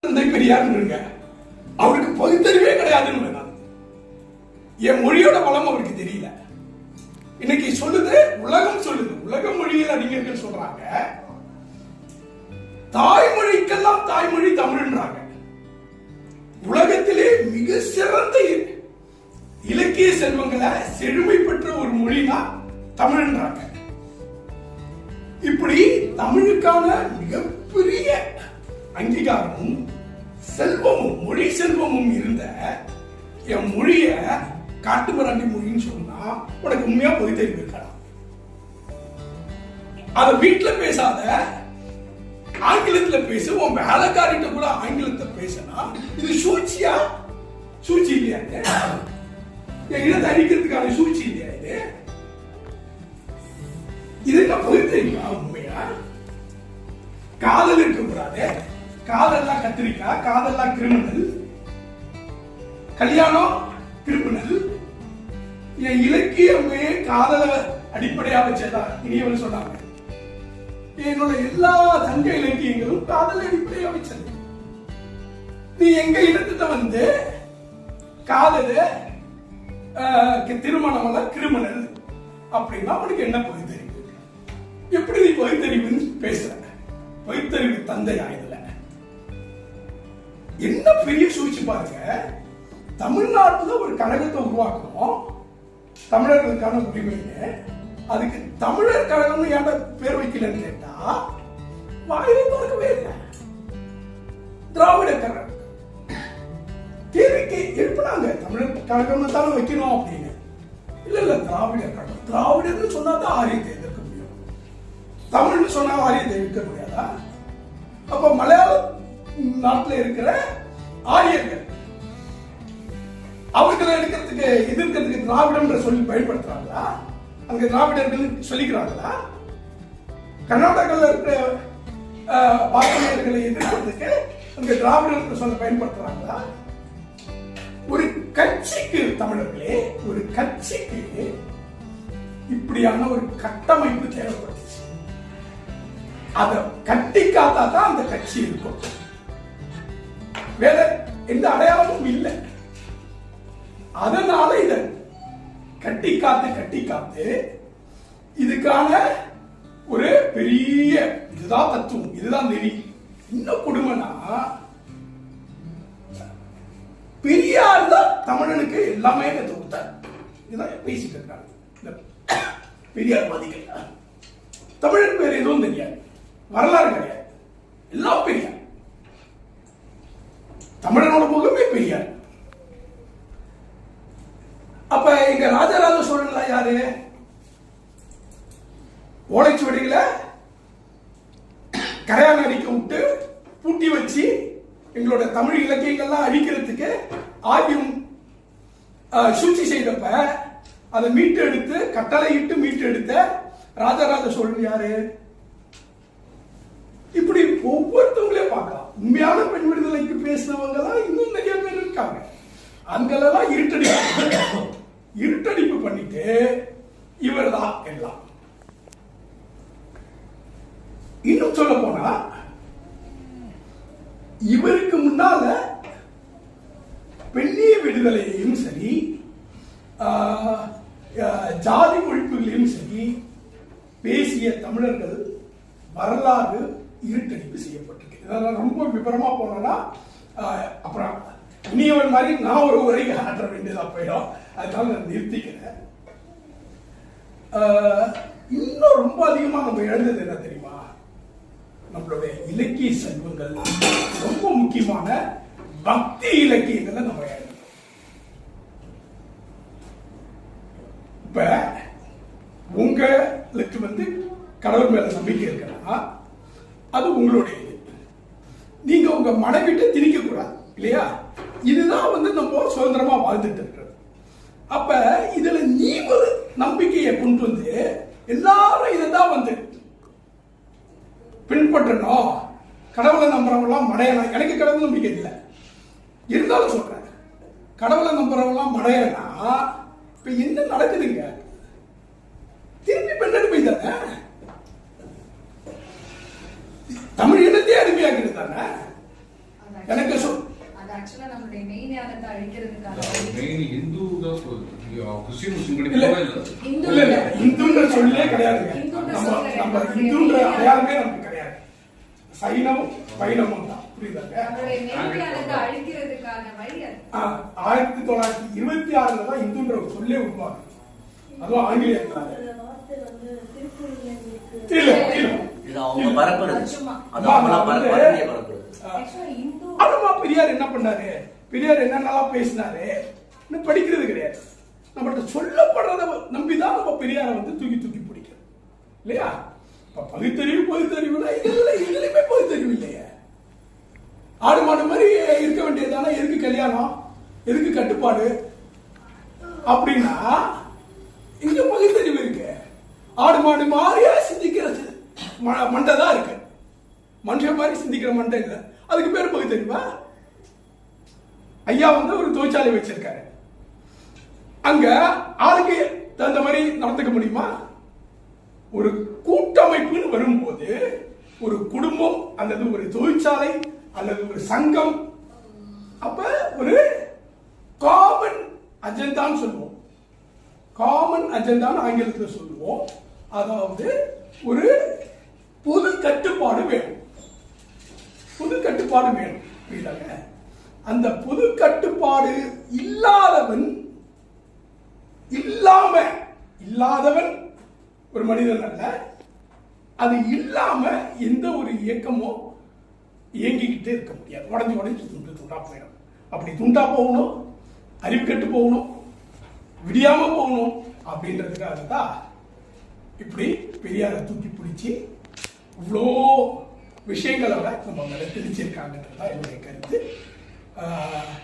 தந்தை பெரியார்ன்றீங்க அவருக்கு பகுத்தறிவே கிடையாதுன்னு நான் என் மொழியோட பலம் அவருக்கு தெரியல. இன்னைக்கு சொல்லுது உலகம் சொல்லுது. உலக மொழியில் அறிஞர்கள் சொல்றாங்க? தாய்மொழிக்கெல்லாம் தாய்மொழி தமிழ்ன்றாங்க. உலகத்திலே மிக சிறந்த இலக்கிய செல்வங்களை செழுமை பெற்ற ஒரு மொழினா தமிழ்ன்றாங்க. இப்படி தமிழுக்கான மிகப்பெரிய அங்கீகாரமும் செல்வமும் மொழி செல்வமும் இருந்த என் மொழிய காட்டுமிராண்டி மொழின்னு சொன்னா உனக்கு உண்மையா போய் தெரிவு இருக்கலாம் அத வீட்டுல பேசாத ஆங்கிலத்துல பேச உன் வேலைக்காரிட்ட கூட ஆங்கிலத்தை பேசினா இது சூழ்ச்சியா? சூழ்ச்சி இல்லையா இது? என் இனத்தை அழிக்கிறதுக்கான சூழ்ச்சி இல்லையா இது? இது என்ன பொய் தெரியுமா உண்மையா? காதல்லாம் கத்திரிக்காய் காதல்லாம் கிரிமினல் கல்யாணம் கிரிமினல் என் இலக்கியமே காதல அடிப்படையா வச்சதா இனியவன் சொன்னாங்க. என்னோட எல்லா சங்க இலக்கியங்களும் காதல் அடிப்படையா வச்சது. நீ எங்க இடத்துல வந்து காதல ஆஹ், திருமணம் எல்லாம் கிரிமினல் அப்படின்னா உனக்கு என்ன பகுத்தறிவு எப்படி நீ பகுத்தறிவுன்னு பேசுற? பொய்த்தறிவு தந்தை ஆயுதம் என்ன பெரிய சூழ்ச்சி பாருங்க? தமிழ்நாட்டுல ஒரு கழகத்தை உருவாக்கணும் தமிழர்களுக்கான உரிமைன்னு அதுக்கு தமிழர் கழகம்னு ஏன்டா பேர் வைக்கலன்னு கேட்டா வாயிலே பார்க்கவே இல்லை. திராவிட கழகம். கேள்விக்கு எழுப்பினாங்க. தமிழர் கழகம்னு தானே வைக்கணும் அப்படின்னு. இல்ல இல்ல திராவிட கழகம். திராவிடர்னு சொன்னா தான் ஆரியத்தை எதிர்க்க முடியும். தமிழ்னு சொன்னா ஆரியத்தை எதிர்க்க முடியாதா? அப்ப மலை நாட்டுல இருக்கிற ஆரியர்கள். அவர்களை எடுக்கிறதுக்கு எதிர்க்கிறதுக்கு திராவிடம்ன்ற சொல்லி பயன்படுத்துறாங்களா? அங்க திராவிடர்கள் சொல்லிக்கிறாங்களா? கர்நாடகாவில் இருக்கிற அஹ், பாரதியர்களை எதிர்க்கிறதுக்கு அங்க திராவிடர்கள் சொல்ல பயன்படுத்துறாங்களா? ஒரு கட்சிக்கு தமிழர்களே ஒரு கட்சிக்கு இப்படியான ஒரு கட்டமைப்பு தேவைப்படுது அதை கட்டி காத்தா தான் அந்த கட்சி இருக்கும். வேற எந்த அடையாளமும் இல்லை. அதனால இத கட்டி காத்து கட்டி காத்து இதுக்கான ஒரு பெரிய இதுதான் தத்துவம். இதுதான் நெறி. இன்னும் கொடுமைனா பெரியார் தான் தமிழனுக்கு எல்லாமே தொகுத்தார். இதுதான் இதான் பேசிட்டு இருக்காங்க பெரியார் பாதிக்கல தமிழன் பேர் எதுவும் தெரியாது. வரலாறு கிடையாது. எல்லாம் பெரியார். தமிழனோட முகமே பெரியார். அப்ப எங்க ராஜராஜ சோழன்லாம் யாரு? ஓலைச்சுவடியில கரையான் அடிக்க விட்டு பூட்டி வச்சு எங்களோட தமிழ் இலக்கியங்கள்லாம் அழிக்கிறதுக்கு ஆயும் சூழ்ச்சி செய்தப்ப அதை மீட்டு எடுத்து கட்டளையிட்டு மீட்டு எடுத்த ராஜராஜ சோழன் யாரு? இப்படி ஒவ்வொரு உண்மையான பெண் விடுதலைக்கு பேசினவங்க எல்லாம் இன்னும் நிறைய பேர் இருக்காங்க. அங்கெல்லாம் இருட்டடிப்பு இருட்டடிப்பு பண்ணிட்டு இவர்தான் எல்லாம். இன்னும் சொல்ல போனா இவருக்கு முன்னால பெண்ணிய விடுதலையையும் சரி ஆஹ், ஜாதி ஒழிப்புகளையும் சரி பேசிய தமிழர்கள் வரலாறு இருட்டடிப்பு செய்யப்பட்டிருக்கு. இதெல்லாம் ரொம்ப விபரமாக போனோம்னா அப்புறம் இனியவன் மாதிரி நான் ஒரு உரை ஆற்ற வேண்டியதாக போயிடும். அதனால நான் நிறுத்திக்கிறேன். இன்னும் ரொம்ப அதிகமாக நம்ம இழந்தது என்ன தெரியுமா? நம்மளுடைய இலக்கிய செல்வங்கள். ரொம்ப முக்கியமான பக்தி இலக்கியங்களை நம்ம இழந்தோம் இப்ப உங்களுக்கு வந்து கடவுள் மேல நம்பிக்கை இருக்கிறா அது உங்களுடைய நீங்க உங்க மனைவிட்டு திணிக்க கூடாது இல்லையா? இதுதான் வந்து நம்ம சுதந்திரமா வாழ்ந்துட்டு இருக்கிறது. அப்ப இதுல நீ ஒரு நம்பிக்கையை கொண்டு வந்து எல்லாரும் இதை தான் வந்து பின்பற்றணும். கடவுளை நம்புறவங்களாம் மடையலாம். எனக்கு கடவுள் நம்பிக்கை இல்லை. இருந்தாலும் சொல்றேன். கடவுளை நம்புறவங்களாம் மடையலாம் இப்ப என்ன நடக்குதுங்க? திரும்பி பெண்ணெடு போய் தானே? தமிழ் இனத்தையே அடிமையாக்கிட்டு தானே. மெயின் இந்து சொல்லே கிடையாது. நம்ம இந்துன்ற அடையாளமே நமக்கு கிடையாது. சைனமும் வைணவம் தான். புரியுதாங்க ஆயிரத்தி தொள்ளாயிரத்தி இருபத்தி ஆறுல தான் இந்துன்ற ஒரு சொல்லே உருவாகுது. அதுவும் ஆங்கிலேயர்களால. இது அவங்க பரப்புறது. அது அவங்களா பரப்புறது. இந்து ஆமா பெரியார் என்ன பண்ணாரு? பெரியார் என்னென்னலாம் பேசினாரு? இன்னும் படிக்கிறது கிடையாது. நம்மகிட்ட சொல்லப்படுறத நம்பிதான் நம்ம பெரியாரை வந்து தூக்கி தூக்கி பிடிக்கிறோம். இல்லையா? இப்ப பகுத்தறிவு பகுத்தறிவுனா இதுல இதுலயுமே பகுத்தறிவு இல்லையே. ஆடு மாடு மாதிரி இருக்க வேண்டியதுதானே? எதுக்கு கல்யாணம்? எதுக்கு கட்டுப்பாடு? அப்படின்னா இங்க பகுத்தறிவு இருக்கு. ஆடு மாடு மாதிரியா சிந்திக்கிறது மண்டை தான் இருக்கு. மனுஷன் மாதிரி சிந்திக்கிற மண்டை இல்லை. அதுக்கு பேர் போய் தெரியுமா? ஐயா வந்து ஒரு தொழிற்சாலை வச்சிருக்காரு. அங்க ஆளுக்கு தகுந்த மாதிரி நடந்துக்க முடியுமா? ஒரு கூட்டமைப்புன்னு வரும்போது ஒரு குடும்பம் அல்லது ஒரு தொழிற்சாலை அல்லது ஒரு சங்கம் அப்ப ஒரு காமன் அஜெண்டான்னு சொல்லுவோம். காமன் அஜெண்டான்னு ஆங்கிலத்தில் சொல்லுவோம். அதாவது ஒரு பொது கட்டுப்பாடு வேணும். பொது கட்டுப்பாடு வேணும். புரியுதாங்க? அந்த பொது கட்டுப்பாடு இல்லாதவன் இல்லாம இல்லாதவன் ஒரு மனிதன் அல்ல. அது இல்லாம எந்த ஒரு இயக்கமோ இயங்கிக்கிட்டே இருக்க முடியாது. உடஞ்சி உடஞ்சி துண்டு துண்டா போயிடும். அப்படி துண்டா போகணும் அறிவு கட்டு போகணும் விடியாம போகணும் அப்படின்றதுக்காக தான் இப்படி பெரியாரை தூக்கி பிடிச்சி இவ்வளோ விஷயங்களோட நம்ம மேலே திணிச்சிருக்காங்கன்றது தான் என்னுடைய கருத்து.